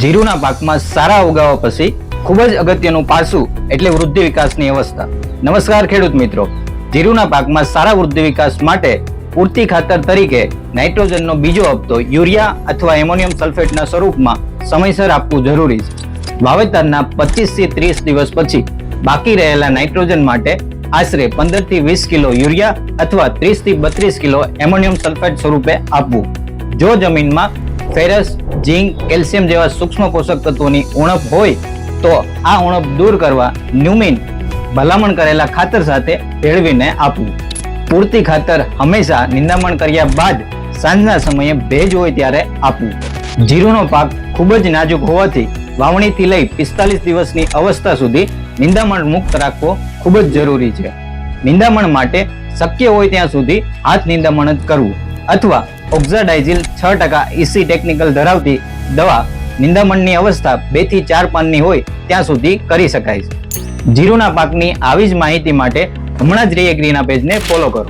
જીરુના પાકમાં સારા ઉગાવા પછી ખૂબ જ અગત્યનું પાસું એટલે વૃદ્ધિ વિકાસની અવસ્થા. નમસ્કાર ખેડૂત મિત્રો. જીરુના પાકમાં સારા વૃદ્ધિ વિકાસ માટે પૂરતી ખાતર તરીકે નાઇટ્રોજનનો બીજો હપ્તો યુરિયા અથવા એમોનિયમ સલ્ફેટના સ્વરૂપમાં સમયસર આપવું જરૂરી છે. વાવેતરના 25 થી ત્રીસ દિવસ પછી બાકી રહેલા નાઇટ્રોજન માટે આશરે 15 થી વીસ કિલો યુરિયા અથવા 30 થી બત્રીસ કિલો એમોનિયમ સલ્ફેટ સ્વરૂપે આપવું. જો જમીનમાં ફેરસ, ઝીંક, કેલ્શિયમ જેવા સૂક્ષ્મ પોષક તત્વોની ઉણપ હોય તો આ ઉણપ દૂર કરવા ન્યુમિન ભલામણ કરેલા ખાતર સાથે ભેળવીને આપવું. પૂરતી ખાતર હંમેશા નિંદામણ કર્યા બાદ સાંજના સમયે ભેજ હોય ત્યારે આપવું. જીરુનો પાક ખૂબ જ નાજુક હોવાથી વાવણીથી લઈ પિસ્તાલીસ દિવસની અવસ્થા સુધી નિંદામણ મુક્ત રાખવો ખૂબ જ જરૂરી છે. નિંદામણ માટે શક્ય હોય ત્યાં સુધી હાથ નિંદામણ જ કરવું અથવા ઓક્ઝાડાઇઝિલ છ ટકા ઇસી ટેકનિકલ ધરાવતી દવા નિંદામણની અવસ્થા બેથી ચાર પાનની હોય ત્યાં સુધી કરી શકાય છે. જીરુના પાકની આવી જ માહિતી માટે હમણાં જ રિએગ્રીના પેજને ફોલો કરો.